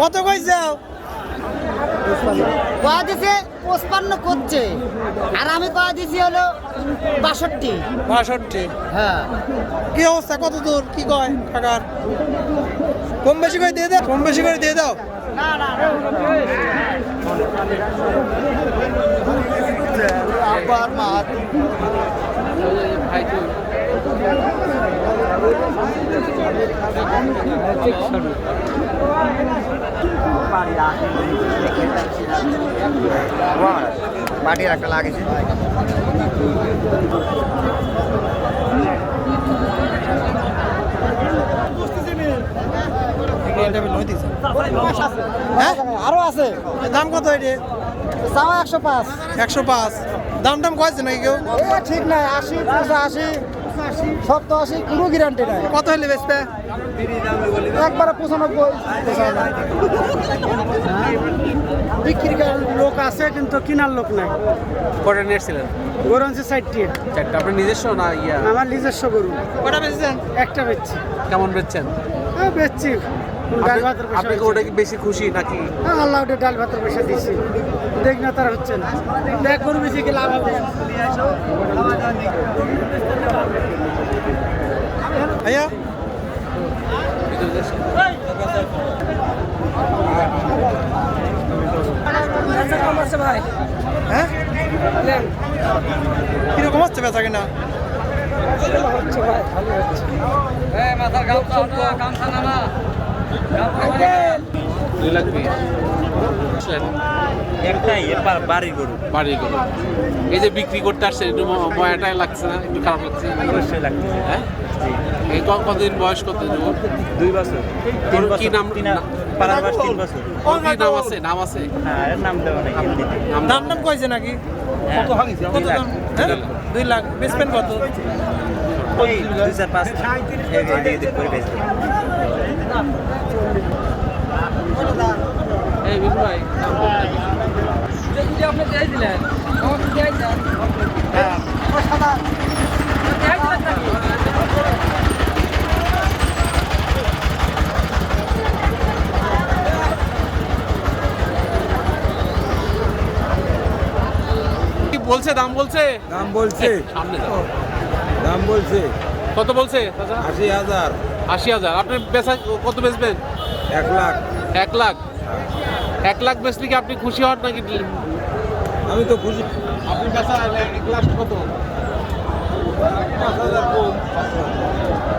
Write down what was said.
কত কই যাও কয়া দিছে পঁচপান্ন করছে। আর আমি কয়া দিছি হলো বাষট্টি। বাষট্টি। হ্যাঁ। কি অবস্থা? কত দূর? কি কয় টাকার কম বেশি করে দিয়ে দাও কম বেশি করে দিয়ে দাও। আবার একটা লাগেছে হ্যাঁ? আরও আছে। দাম কত এটি? চাওয়া একশো পাঁচ। একশো পাঁচ। দাম টাম কয়েছে নাকি কেউ? এ ঠিক নাই আশি পঁচাশি সপ্তাশি কোনো গ্যারান্টি নাই। কত হলে বেচবে? একবারে পঁচানব্বই। বিক্রি করার লোক আছে কিন্তু কেনার লোক নাই। কটা নিয়েছিলেন গরু আছে সাইডটি চারটা। আপনার নিজস্ব না ইয়া? আমার নিজস্ব গরু। কটা বেচেছেন? একটা বেচছি। কেমন বেচছেন? হ্যাঁ বেচছি। ডাল ভাতের ওটা কি বেশি খুশি নাকি? হ্যাঁ আল্লাহ ওটা ডাল ভাতের পয়সা দিচ্ছি দেখ না তারা হচ্ছে না। দেখ গরু বেশি কি লাভ হবে? ভাইয়া? হ্যাঁ? কীরকম হচ্ছে বেচা কিনা? দুই লাখ বিশ। বুঝলেন? একটাই এর বা- বাড়ির গরু। বাড়ির গরু। এই যে বিক্রি করতে আসছে একটু ময়াটাই লাগছে না? একটু খারাপ লাগছে? অবশ্যই হ্যাঁ? এই কতদিন বয়স কত দুই বছর। তিন কি নাম তিন পাড়ার বাস তিন বছর। কি নাম আছে? নাম আছে? হ্যাঁ নাম দেওয়া নেই। এমনিতে নাম দাম টাম নাকি? হ্যাঁ, কত দুই লাখ। দাম হ্যাঁ? দুই লাখ। বেচবেন কত? ওই দুই চার পাঁচ। এদিক এদিক এদিক করে বেচবে এই বিপুল ভাই কি বলছে দাম বলছে? দাম বলছে। সামনে। দাম বলছে। কত বলছে? আশি হাজার। আশি হাজার। আপনি বেচা কত বেচবেন? এক লাখ। এক লাখ। এক লাখ বেচলে কি আপনি খুশি হন নাকি? আমি তো খুশি। আপনি বেচা এক লাখ কত?